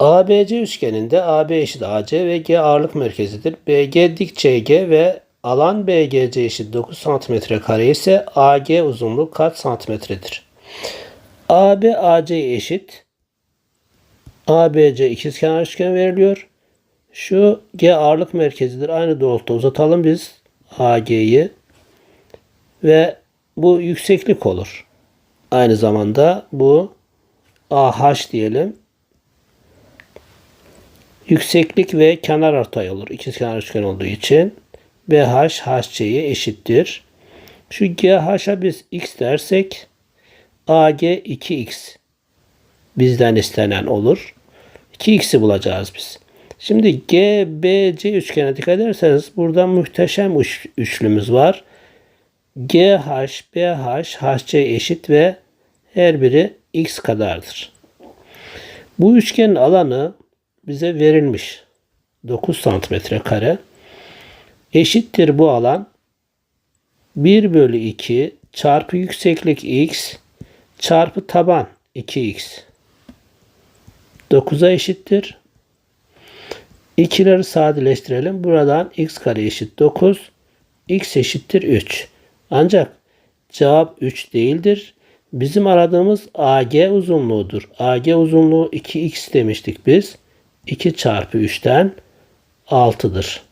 ABC üçgeninde AB eşit AC ve G ağırlık merkezidir. BG dik CG ve alan BGC eşit 9 cm kare ise AG uzunluğu kaç santimetredir? AB AC eşit ABC ikizkenar üçgen veriliyor. Şu G ağırlık merkezidir. Aynı doğrultuda uzatalım biz AG'yi. Ve bu yükseklik olur. Aynı zamanda bu AH diyelim. Yükseklik ve kenar ortay olur. İkizkenar üçgen olduğu için. BH HC'ye eşittir. Şu GH'a biz x dersek AG 2x bizden istenen olur. 2x'i bulacağız biz. Şimdi GBC üçgene dikkat ederseniz burada muhteşem üç, üçlümüz var. GH, BH, HC eşit ve her biri x kadardır. Bu üçgenin alanı bize verilmiş. 9 santimetre kare. Eşittir bu alan 1 bölü 2 çarpı yükseklik x çarpı taban 2x. 9'a eşittir. İkileri sadeleştirelim. Buradan x kare eşit 9. x eşittir 3. Ancak cevap 3 değildir. Bizim aradığımız AG uzunluğudur. AG uzunluğu 2x demiştik biz. 2 çarpı 3'ten 6'dır.